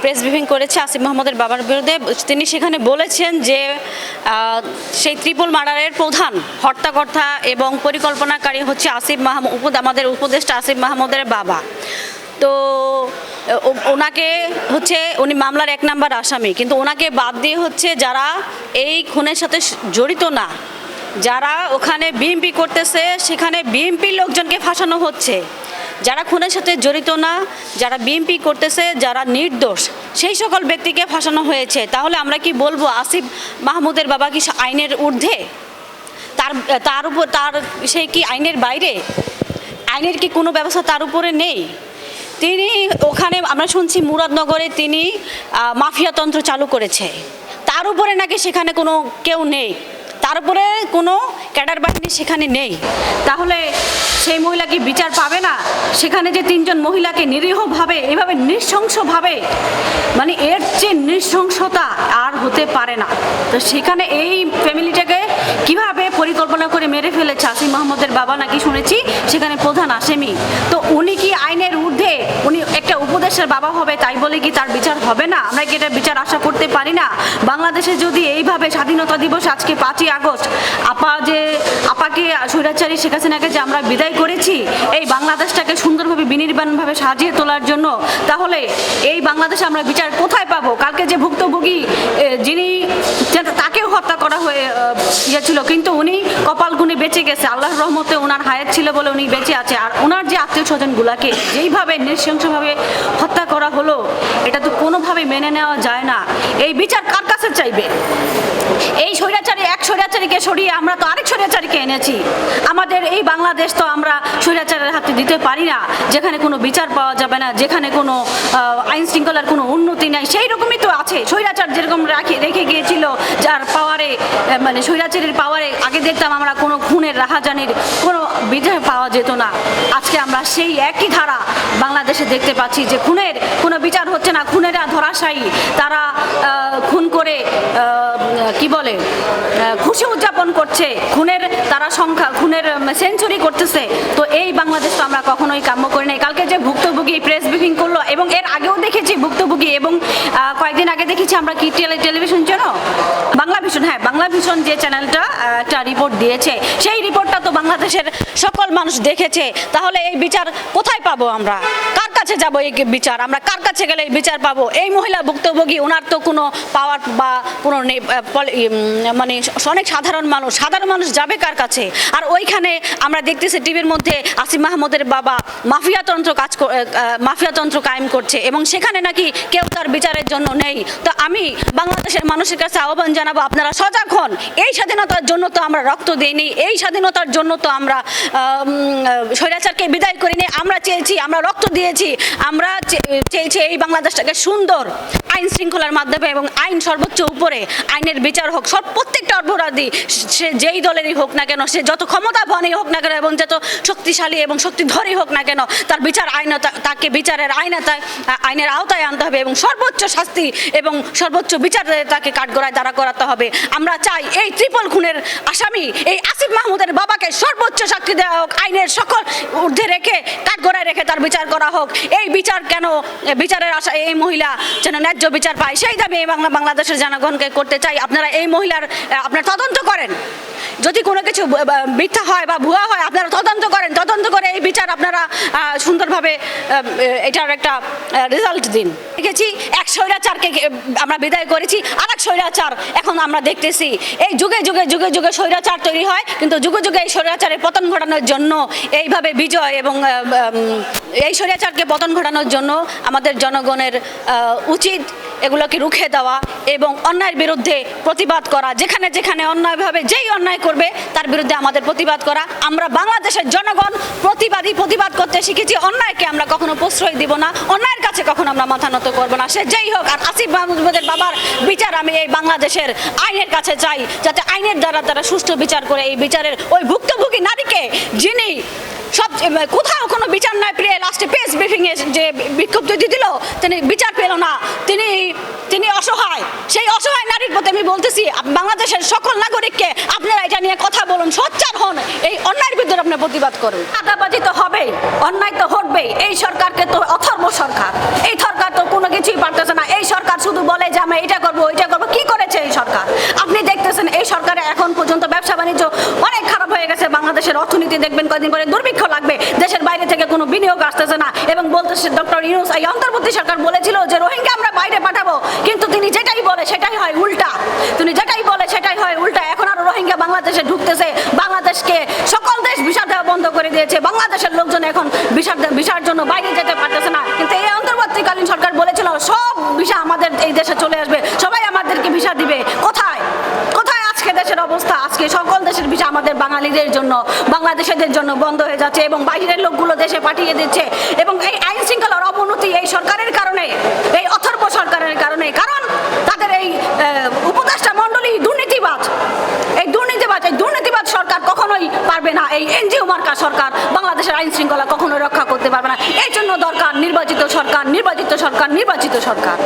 Press briefing করেছে আসিফ মাহমুদের বাবার বিরুদ্ধে। তিনি সেখানে বলেছেন যে সেই ত্রিপল মার্ডারের প্রধান হর্তাকর্তা এবং পরিকল্পনাকারী হচ্ছে আসিফ মাহমুদ আমাদের উপদেষ্টা আসিফ মাহমুদের বাবা। তো ওনাকে হচ্ছে, উনি মামলার এক নাম্বার আসামি। কিন্তু ওনাকে বাদ দিয়ে হচ্ছে যারা এই খুনের সাথে জড়িত না, যারা ওখানে বিএমপি করতেছে, সেখানে বিএমপির লোকজনকে ফাঁসানো হচ্ছে। যারা খুনের সাথে জড়িত না, যারা বিএমপি করতেছে, যারা নির্দোষ, সেই সকল ব্যক্তিকে ফাঁসানো হয়েছে। তাহলে আমরা কি বলব, আসিফ মাহমুদের বাবা কি আইনের ঊর্ধ্বে? তার তার উপর, তার, সে কি আইনের বাইরে? আইনের কি কোনো ব্যবস্থা তার উপরে নেই? তিনি ওখানে, আমরা শুনছি মুরাদনগরে তিনি মাফিয়াতন্ত্র চালু করেছে। তার উপরে নাকি সেখানে কোনো কেউ নেই? তার উপরে কোনো ক্যাডার বাহিনী সেখানে নেই। তাহলে সেই মহিলা কি বিচার পাবে না? সেখানে যে তিনজন মহিলাকে নিরীহভাবে, এভাবে নৃশংসভাবে মানে এর যে নৃশংসতা আর হতে পারে না। তো সেখানে এই ফ্যামিলিটাকে কীভাবে পরিকল্পনা করে মেরে ফেলেছে আসিম মাহমুদের বাবা নাকি শুনেছি? সেখানে প্রধান আসামি। তো উনি কি উনি উপদেশের বাবা হবে, তাই বলে কি তার বিচার হবে না? আমরা কি এটা বিচার আশা করতে পারি না? বাংলাদেশে যদি এইভাবে স্বাধীনতা দিবস আজকে পাঁচই আগস্ট, আপা যে, আপাকে স্বৈরাচারী শেখ হাসিনাকে যে আমরা বিদায় করেছি, এই বাংলাদেশটাকে সুন্দরভাবে, বিনির্মাণভাবে সাজিয়ে তোলার জন্য, তাহলে এই বাংলাদেশে আমরা বিচার কোথায় পাবো? কালকে যে ভুক্তভোগী যিনি করা হয়ে ছিল কিন্তু উনি কপাল গুনে বেঁচে গেছে। আল্লাহর রহমতে ওনার হায়াত ছিল বলে উনি বেঁচে আছে। আর ওনার যে আত্মীয় স্বজনগুলাকে যেইভাবে নৃশংসভাবে হত্যা করা হলো, এটা তো কোনোভাবে মেনে নেওয়া যায় না। এই বিচার কার কাছে চাইবে? এই স্বৈরাচারী, এক স্বৈরাচারীকে সরিয়ে আমরা তো আরেক স্বৈরাচারীকে এনেছি। আমাদের এই বাংলাদেশ তো আমরা স্বৈরাচারের হাতে দিতে পারি না। যেখানে কোনো বিচার পাওয়া যাবে না, যেখানে কোনো আইন শৃঙ্খলার কোনো উন্নতি নাই, সেই রকমই তো আছে। স্বৈরাচার যেরকম রাখে, রেখে গিয়েছিল যার পাওয়ারে মানে স্বৈরাচারের পাওয়ারে আগে দেখতাম আমরা কোনো খুনের, রাহাজানির কোনো বিচার পাওয়া যেত না। আজকে আমরা সেই একই ধারা বাংলাদেশে দেখতে পাচ্ছি যে খুনের কোনো বিচার হচ্ছে না। খুনেরা ধরাশায়ী, তারা কি বলে খুশি উদযাপন করছে, খুনের তারা সংখ্যা, খুনের সেঞ্চুরি করতেছে। তো এই বাংলাদেশ তো আমরা কখনোই কাম্য করি নাই। কালকে যে ভুক্তভোগী প্রেস ব্রিফিং করল, এবং এর আগেও দেখেছি ভুক্তভোগী, এবং কয়েকদিন আগে দেখেছি আমরা কি টেলি টেলিভিশন যেন বাংলা ভিশন হ্যাঁ বাংলা ভিশন যে চ্যানেলটা একটা রিপোর্ট দিয়েছে। সেই রিপোর্টটা তো বাংলাদেশের সকল মানুষ দেখেছে। তাহলে এই বিচার কোথায় পাবো আমরা? কার কাছে যাব এই বিচার? আমরা কার কাছে গেলে এই বিচার পাবো? এই মহিলা ভুক্তভোগী ওনার তো কোনো পাওয়ার বা কোনো মানে অনেক সাধারণ মানুষ। সাধারণ মানুষ যাবে কার কাছে? আর ওইখানে আমরা দেখতেছি টিভির মধ্যে আসিম মাহমুদের বাবা মাফিয়াতন্ত্র কাজ মাফিয়াতন্ত্র কায়েম করছে এবং সেখানে নাকি কেউ তার বিচারের জন্য নেই। তো আমি বাংলাদেশের মানুষের কাছে আহ্বান জানাব, আপনারা সজাগ হন। এই স্বাধীনতার জন্য তো আমরা রক্ত দিইনি, এই স্বাধীনতার জন্য তো আমরা স্বৈরাচারকে বিদায় করিনি। আমরা চেয়েছি, আমরা রক্ত দিয়েছি। আমরা চেয়েছি এই বাংলাদেশটাকে সুন্দর আইন শৃঙ্খলার মাধ্যমে এবং আইন সর্বোচ্চ উপরে আইনের বিচার হোক। সব প্রত্যেকটা অপরাধী সে যেই দলেরই হোক না কেন, সে যত ক্ষমতাবানই হোক না কেন এবং যত শক্তিশালী এবং শক্তিধরই হোক না কেন, তার বিচার আইন তাকে বিচারের আইনতায় আইনের আওতায় আনতে হবে এবং সর্বোচ্চ শাস্তি এবং সর্বোচ্চ বিচার তাকে কাঠগড়ায় দাঁড়া করাতে হবে। আমরা চাই এই ত্রিপল খুনের আসামি, এই আসিফ মাহমুদের বাবাকে সর্বোচ্চ শাস্তি দেওয়া হোক, আইনের সকল ঊর্ধ্বে রেখে কাঠগড়ায় রেখে তার বিচার করা হোক। এই বিচার কেন বিচারের আশা, এই মহিলা যেন ন্যায্য বিচার পায়, সেই দাবি এই বাংলা, বাংলাদেশের জনগণকে করতে চাই। আপনারা এই মহিলার আপনার তদন্ত করেন। যদি কোনো কিছু মিথ্যা হয় বা ভুয়া হয়, আপনারা তদন্ত করেন। তদন্ত করে এই বিচার আপনারা সুন্দরভাবে এটার একটা রেজাল্ট দিন। দেখেছি, এক স্বৈরাচারকে আমরা বিদায় করেছি আর এক স্বৈরাচার এখন আমরা দেখতেছি। এই যুগে যুগে যুগে যুগে স্বৈরাচার তৈরি হয়, কিন্তু যুগে যুগে এই স্বৈরাচারের পতন ঘটানোর জন্য এইভাবে বিজয় এবং এই স্বৈরাচারকে পতন ঘটানোর জন্য আমাদের জনগণের উচিত এগুলোকে রুখে দেওয়া এবং অন্যায়ের বিরুদ্ধে প্রতিবাদ করা, যেখানে যেখানে অন্যায়ভাবে যেই অন্যায় করবে, তার বিরুদ্ধে আমাদের প্রতিবাদ করা। আমরা বাংলাদেশের জনগণ প্রতিবাদী প্রতিবাদ করতে শিখেছি, অন্যায়কে আমরা কখনো প্রশ্রয় দিব না, অন্যায়ের কাছে কখনো আমরা মাথা নত করব না। সে যেই হোক, আর আসিফ মাহমুদের বাবার বিচার আমি এই বাংলাদেশের আইনের কাছে চাই, যাতে আইনের দ্বারা তারা সুষ্ঠু বিচার করে এই বিচারের ওই ভুক্তভোগী নারীকে, যিনি সব কোথাও কোনো বিচার নাই পেয়ে লাস্টে পেস ব্রিফিং এ যে বিক্ষুব্ধ দিল, তিনি বিচার পেল না। তিনি তিনি অসহায়। সেই অসহায় নারীর প্রতি আমি বলতেছি বাংলাদেশের সকল নাগরিককে আপনারা এটা নিয়ে কথা বলুন, সোচ্চার হন। এই অন্যায়ের বিরুদ্ধে আপনার প্রতিবাদ করুন। আদাবাজি তো হবেই, অন্যায় তো ঘটবেই এই সরকারকে তো অথর্ব সরকার। এই সরকার তো কোনো কিছুই পারতেছে না। এই সরকার শুধু বলে যে আমি এটা করব, ওইটা করব। কি করেছে এই সরকার? আপনি দেখতেছেন এই সরকারে এখন পর্যন্ত ব্যবসা বাণিজ্য বাংলাদেশের অর্থনীতি দেখবেন কদিন পরে দুর্ভিক্ষ লাগবে। দেশের বাইরে থেকে কোনো বিনিয়োগ আসতেছে না। এবং বলতেছে ডক্টর ইউনুস এই অন্তর্বর্তী সরকার বলেছিল যে, রোহিঙ্গা আমরা বাইরে পাঠাবো। কিন্তু তিনি যেটাই বলে সেটাই হয় উল্টা। তিনি যেটাই বলে সেটাই হয় উল্টা। এখন আর রোহিঙ্গা বাংলাদেশে ঢুকতেছে। বাংলাদেশকে সকল দেশ ভিসা দেওয়া বন্ধ করে দিয়েছে। বাংলাদেশের লোকজন এখন ভিসা ভিসার জন্য বাইরে যেতে পারতেছে না। কিন্তু এই অন্তর্বর্তীকালীন সরকার বলেছিল, সব ভিসা আমাদের এই দেশে চলে আসবে সবাই আমাদেরকে ভিসা দিবে কোথায় কোথায় আজকে দেশের অবস্থা আজকে সকল দেশের ভিসা আমাদের বাঙালিদের জন্য বাংলাদেশের জন্য বন্ধ হয়ে যাচ্ছে এবং বাইরের লোকগুলো দেশে পাঠিয়ে দিচ্ছে। এবং এই আইন শৃঙ্খলার অবনতি এই সরকারের কারণে, এই অথর্ব সরকারের কারণে, কারণ তাদের এই উপদেষ্টা মণ্ডলী দুর্নীতিবাজ। এই দুর্নীতিবাজ এই দুর্নীতিবাজ সরকার কখনোই পারবে না। এই এনজিও মার্কা সরকার বাংলাদেশের আইন শৃঙ্খলা কখনোই রক্ষা করতে পারবে না। এই জন্য দরকার নির্বাচিত সরকার নির্বাচিত সরকার নির্বাচিত সরকার।